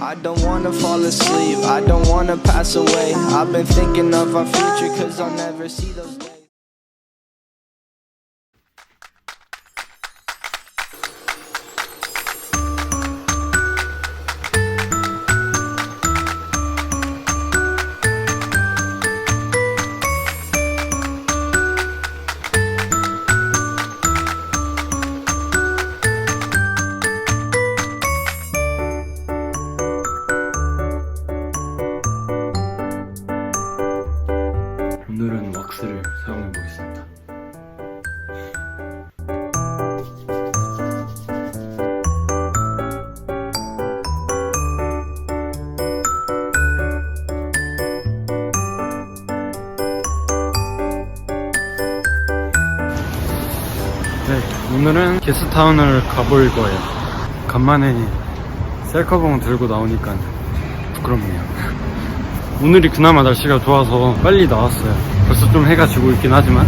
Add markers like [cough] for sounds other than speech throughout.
I don't wanna fall asleep, I don't wanna pass away. I've been thinking of our future, cause I'll never see those 게스트타운을 가볼 거예요. 간만에 셀카봉 들고 나오니까 부끄럽네요. [laughs] 오늘이 그나마 날씨가 좋아서 빨리 나왔어요. 벌써 좀 해가 지고 있긴 하지만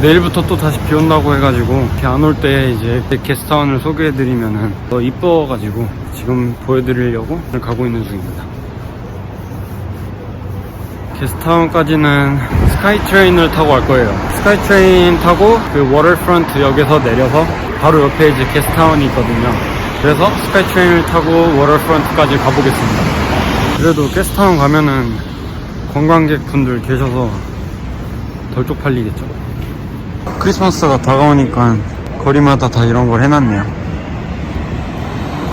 내일부터 또 다시 비 온다고 해가지고 이렇게 안올 때 이제 게스트타운을 소개해드리면은 더 이뻐가지고 지금 보여드리려고 가고 있는 중입니다. 게스트타운까지는 스카이 트레인을 타고 갈 거예요. 스카이 트레인 타고 그 워터프런트 역에서 내려서 바로 옆에 이제 게스트타운이 있거든요. 그래서 스카이 트레인을 타고 워터프런트까지 가보겠습니다. 그래도 게스트타운 가면은 관광객 분들 계셔서 덜 쪽팔리겠죠. 크리스마스가 다가오니까 거리마다 다 이런 걸 해놨네요.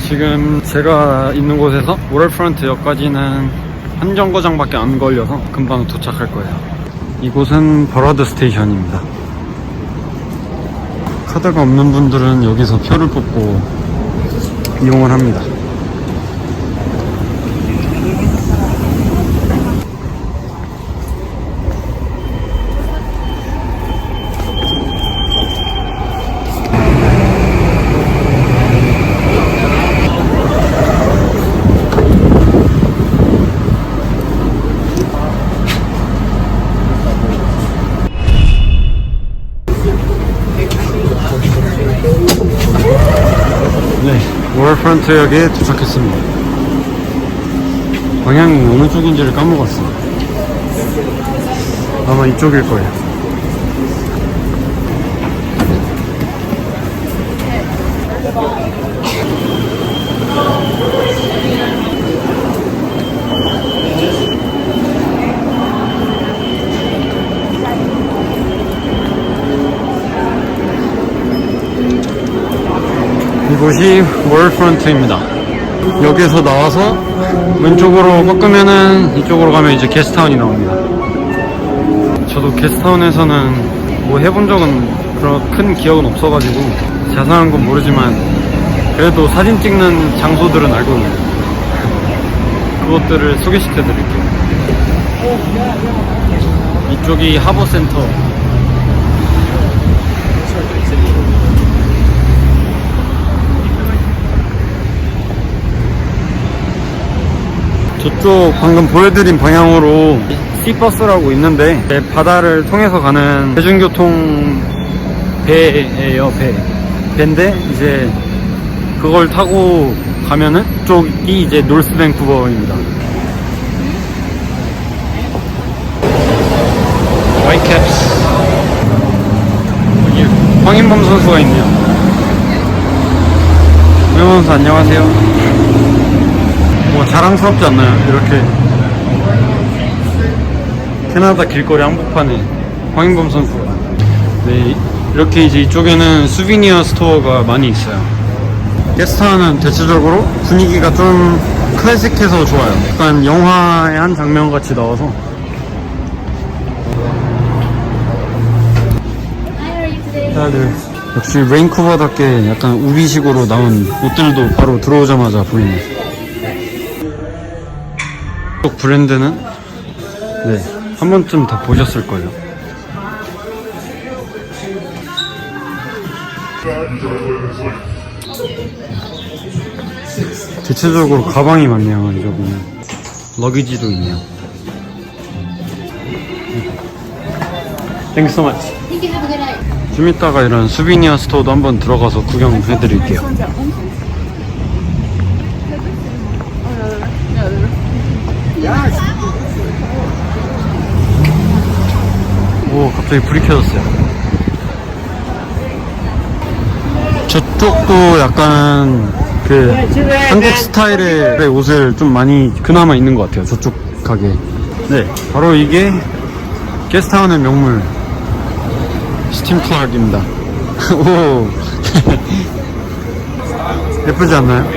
지금 제가 있는 곳에서 워터프런트 역까지는 한 정거장밖에 안 걸려서 금방 도착할 거예요. 이곳은 버라드 스테이션입니다. 카드가 없는 분들은 여기서 표를 뽑고 이용을 합니다. 네, 워터 프런트 역에 도착했습니다. 방향이 어느 쪽인지를 까먹었어요. 아마 이쪽일 거예요. 이곳이 월프런트입니다. 여기서 나와서 왼쪽으로 꺾으면은 이쪽으로 가면 이제 게스트타운이 나옵니다. 저도 게스트타운에서는 뭐 해본 적은 그런 큰 기억은 없어가지고 자세한 건 모르지만 그래도 사진 찍는 장소들은 알고 있어요. 그것들을 소개시켜 드릴게요. 이쪽이 하버센터 저쪽 방금 보여드린 방향으로 시버스라고 있는데 네, 바다를 통해서 가는 대중교통 배예요 배. 배인데 이제 그걸 타고 가면은 쪽이 이제 노스 밴쿠버입니다. 와이캡스 여기 황인범 선수가 있네요. 황인범 선수 안녕하세요 뭐 자랑스럽지 않나요? 이렇게 캐나다 길거리 한복판에 황인범 선수가. 네 이렇게 이제 이쪽에는 수비니어 스토어가 많이 있어요. 게스트하우는 대체적으로 분위기가 좀 클래식해서 좋아요. 약간 영화의 한 장면 같이 나와서. 다들 역시 웨인쿠버답게 약간 우비식으로 나온 옷들도 바로 들어오자마자 보이네 이쪽 브랜드는 네, 한 번쯤 다 보셨을 거예요. 대체적으로 가방이 많네요, 이쪽은. 러기지도 있네요. Thank you so much. 좀 이따가 이런 수비니어 스토어도 한번 들어가서 구경해 드릴게요. 갑자기 불이 켜졌어요. 저쪽도 약간 그 한국 스타일의 옷을 좀 많이 그나마 있는 것 같아요 저쪽 가게. 네. 바로 이게 게스트하운의 명물. 스팀 플락입니다. [laughs] 오. [laughs] 예쁘지 않나요?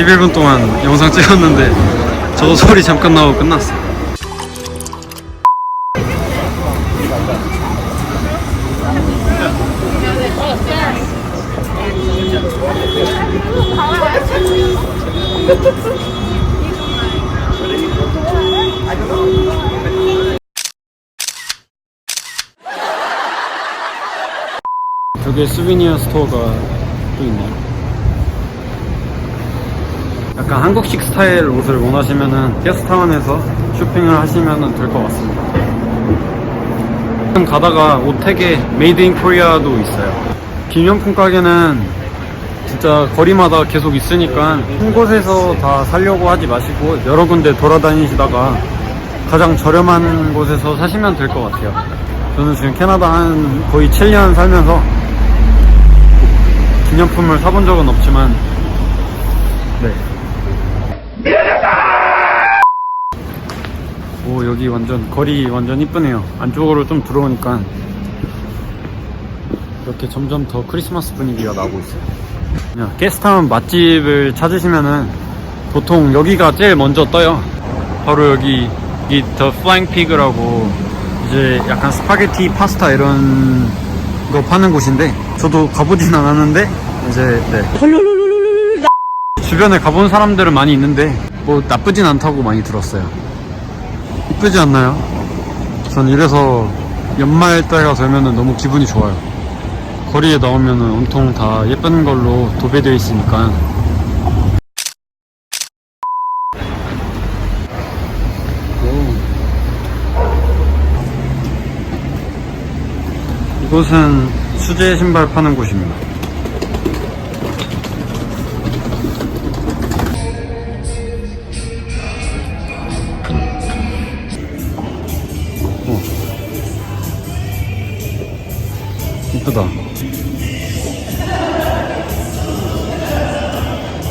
11분 동안 영상 찍었는데 저도 소리 잠깐 나오고 끝났어. 저게 스비니어 스토어가 또 있네요 약간 한국식 스타일 옷을 원하시면은 게스트타운에서 쇼핑을 하시면 될 것 같습니다. 지금 가다가 오텍에 메이드 인 코리아도 있어요. 기념품 가게는 진짜 거리마다 계속 있으니까 한 곳에서 다 사려고 하지 마시고 여러 군데 돌아다니시다가 가장 저렴한 곳에서 사시면 될 것 같아요. 저는 지금 캐나다 한 거의 7년 살면서 기념품을 사본 적은 없지만 네. 오 여기 완전 거리 완전 이쁘네요. 안쪽으로 좀 들어오니까 이렇게 점점 더 크리스마스 분위기가 나고 있어요. 그냥 게스트하운 맛집을 찾으시면은 보통 여기가 제일 먼저 떠요. 바로 여기 이 더 플라잉 피그라고 이제 약간 스파게티 파스타 이런 거 파는 곳인데 저도 가보진 않았는데 이제 네. 주변에 가본 사람들은 많이 있는데 뭐 나쁘진 않다고 많이 들었어요 이쁘지 않나요? 전 이래서 연말 때가 되면은 너무 기분이 좋아요 거리에 나오면은 온통 다 예쁜 걸로 도배되어 있으니까 오. 이곳은 수제 신발 파는 곳입니다 이쁘다.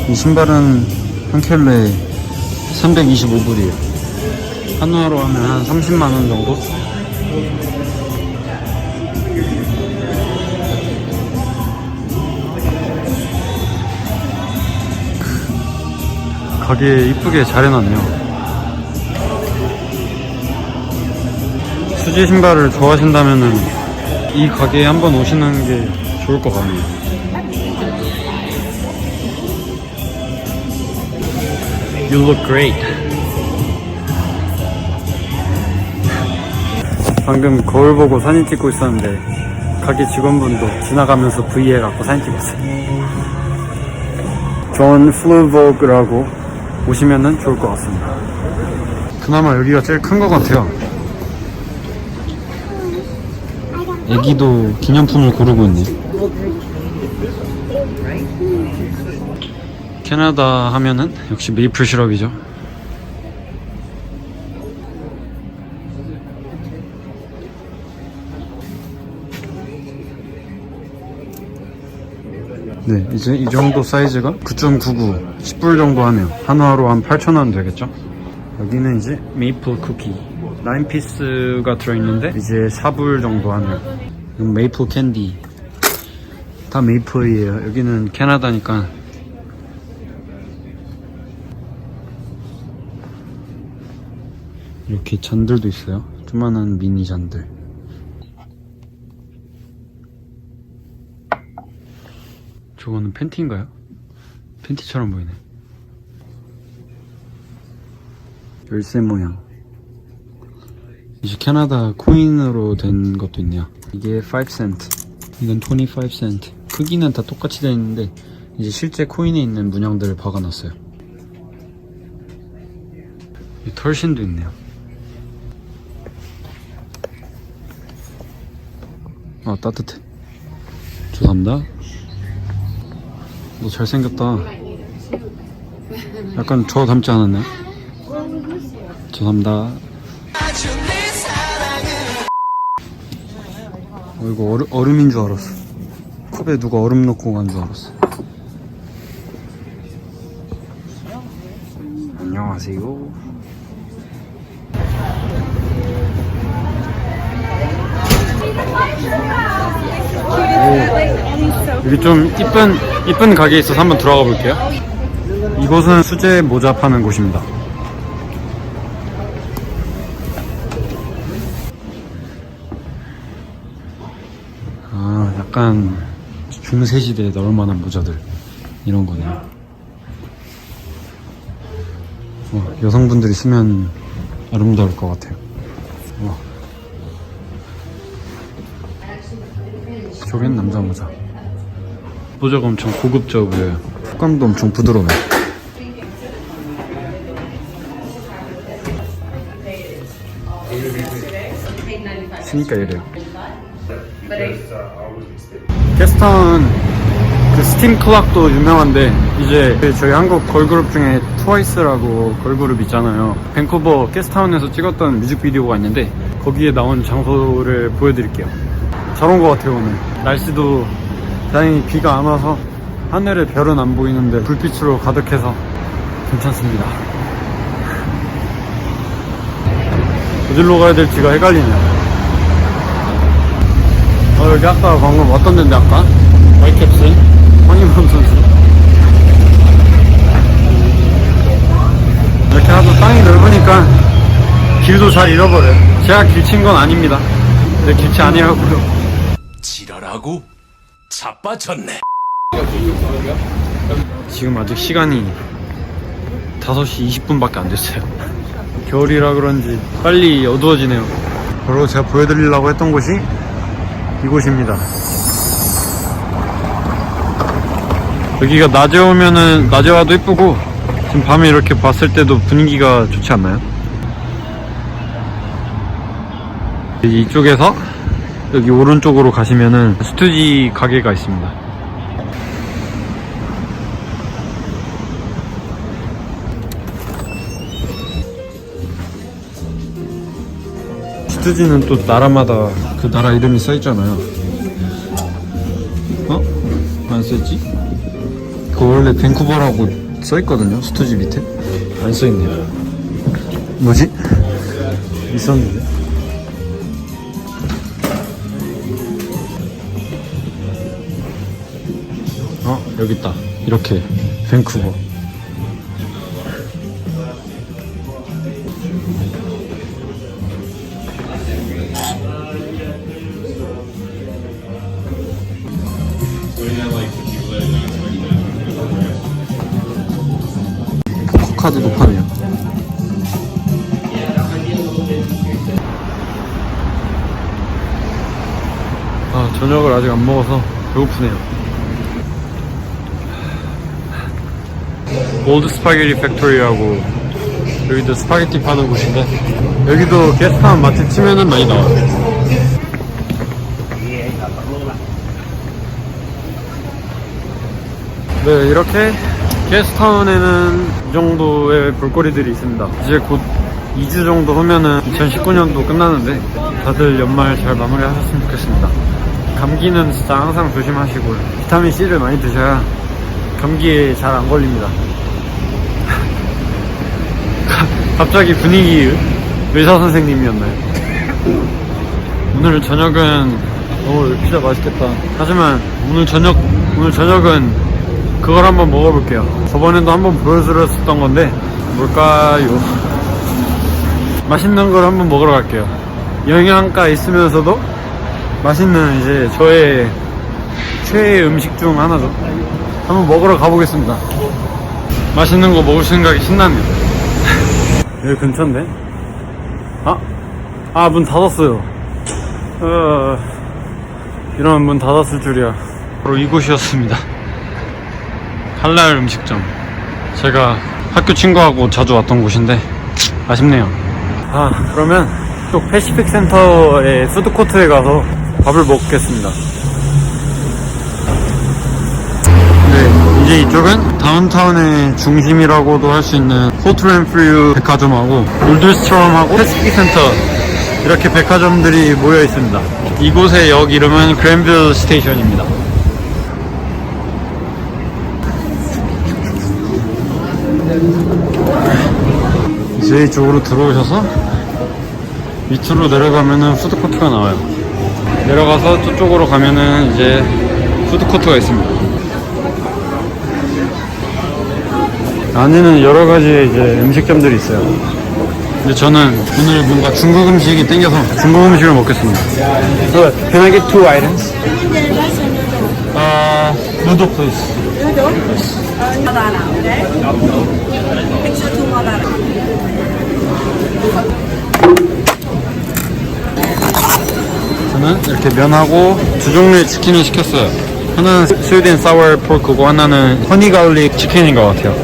이 신발은 한 켤레에 325불이에요. 한화로 하면 한 30만원 정도? 가게 이쁘게 잘 해놨네요. 수제 신발을 좋아하신다면은 이 가게에 한번 오시는 게 좋을 것 같네요. You look great. 방금 거울 보고 사진 찍고 있었는데 가게 직원분도 지나가면서 V에 갖고 사진 찍었어요. 존 플루버그라고 오시면은 좋을 것 같습니다. 그나마 여기가 제일 큰 것 같아요. 애기도 기념품을 고르고 있네. 캐나다 하면은 역시 메이플 시럽이죠. 네, 이제 이 정도 사이즈가 9.99, 10불 정도 하네요. 한화로 한 8,000원 되겠죠? 여기는 이제 메이플 쿠키 9피스가 들어있는데 이제 4불 정도 하는 이건 메이플 캔디. 다 메이플이에요. 여기는 캐나다니까. 이렇게 잔들도 있어요. 조만한 미니 잔들. 저거는 팬티인가요? 팬티처럼 보이네. 열쇠 모양 이제 캐나다 코인으로 된 것도 있네요. 이게 5센트 이건 25센트 크기는 다 똑같이 되어 있는데 이제 실제 코인에 있는 문양들을 박아놨어요. 이 털신도 있네요. 아 따뜻해. 죄송합니다. 너 잘생겼다. 약간 저 닮지 않았나요? 죄송합니다 어, 이거 얼음, 얼음인 줄 알았어. 컵에 누가 얼음 넣고 간 줄 알았어. 안녕하세요. 오, 여기 좀 이쁜 이쁜 가게 있어서 한번 들어가 볼게요. 이곳은 수제 모자 파는 곳입니다 약간 중세 시대에 넣을 만한 모자들 이런 거네요. 어, 여성분들이 쓰면 아름다울 것 같아요. 와. 저긴 남자 모자. 모자가 엄청 고급져 보여요. 촉감도 엄청 부드러워요. 쓰니까 이래요. 캐스턴 그 스팀 클락도 유명한데 이제 그 저희 한국 걸그룹 중에 트와이스라고 걸그룹 있잖아요. 밴쿠버 캐스타운에서 찍었던 뮤직비디오가 있는데 거기에 나온 장소를 보여드릴게요. 잘 온 것 같아요 오늘. 날씨도 다행히 비가 안 와서 하늘에 별은 안 보이는데 불빛으로 가득해서 괜찮습니다. 어디로 가야 될지가 헷갈리네요. 어, 여기 아까 방금 왔던 데인데 아까? 와이캡스? 황희범 선수 이렇게 하도 땅이 넓으니까 길도 잘 잃어버려요 제가 길친 건 아닙니다 근데 길치 아니라고요 지랄하고 자빠졌네. 지금 아직 시간이 5시 20분밖에 안 됐어요 겨울이라 그런지 빨리 어두워지네요 바로 제가 보여드리려고 했던 곳이 이곳입니다 여기가 낮에 오면은 낮에 와도 이쁘고 지금 밤에 이렇게 봤을 때도 분위기가 좋지 않나요? 이쪽에서 여기 오른쪽으로 가시면은 스튜디 가게가 있습니다 스튜디는 또 나라마다 그 나라 이름이 써 있잖아요 어? 안 써 있지? 그 원래 밴쿠버라고 써 있거든요 스튜디 밑에 안 써 있네요 뭐지? 있었는데 어? 여기 있다 이렇게 밴쿠버 포커카드도 파네요. 아, 저녁을 아직 안 먹어서 배고프네요. 올드 스파게티 팩토리라고 여기도 스파게티 파는 곳인데 여기도 게스트하운 맛집 치면은 많이 나와요. 네, 이렇게 게스타운에는 이 정도의 볼거리들이 있습니다. 이제 곧 2주 정도 후면은 2019년도 끝나는데 다들 연말 잘 마무리 하셨으면 좋겠습니다. 감기는 진짜 항상 조심하시고 비타민 C를 많이 드셔야 감기에 잘 안 걸립니다. [laughs] 갑자기 분위기 의사 선생님이었나요? 오늘 저녁은 오 피자 맛있겠다. 하지만 오늘 저녁 오늘 저녁은 그걸 한번 먹어볼게요. 저번에도 한번 보여드렸었던 건데 뭘까요? 맛있는 걸 한번 먹으러 갈게요. 영양가 있으면서도 맛있는 이제 저의 최애 음식 중 하나죠. 한번 먹으러 가보겠습니다. 맛있는 거 먹을 생각이 신나네요. [laughs] 여기 근처인데? 아, 아, 문 닫았어요. 어, 이런 문 닫았을 줄이야. 바로 이곳이었습니다. 할랄 음식점. 제가 학교 친구하고 자주 왔던 곳인데, 아쉽네요. 아, 그러면 또 패시픽 센터의 푸드코트에 가서 밥을 먹겠습니다. 네, 이제 이쪽은 다운타운의 중심이라고도 할 수 있는 포트랜프류 백화점하고 올드스트롬하고 패시픽 센터 이렇게 백화점들이 모여 있습니다. 이곳의 역 이름은 그랜빌 스테이션입니다. 이제 이쪽으로 들어오셔서 밑으로 내려가면은 푸드코트가 나와요. 내려가서 저쪽으로 가면은 이제 푸드코트가 있습니다. 안에는 여러 가지 이제 음식점들이 있어요. 근데 저는 오늘 뭔가 중국 음식이 땡겨서 중국 음식을 먹겠습니다. Good. Can I get two items? Uh, noodle please. Madara, okay? 저는 이렇게 면하고 두 종류의 치킨을 시켰어요. 하나는 앤 사워 포크고 하나는 허니 갈릭 치킨인 것 같아요.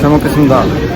잘 먹겠습니다.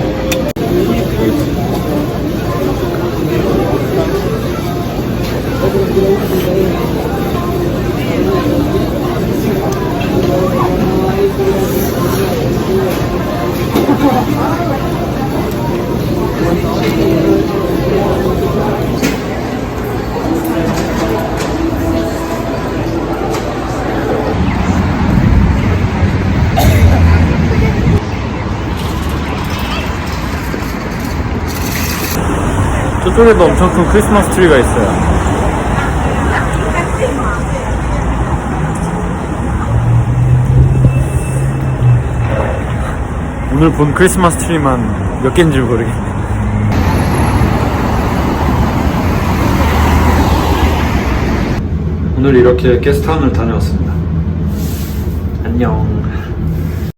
저쪽에도 엄청 큰 크리스마스 트리가 있어요. 오늘 본 크리스마스 트리만 몇 개인지 모르겠네. 오늘 이렇게 게스트하우스를 다녀왔습니다. 안녕.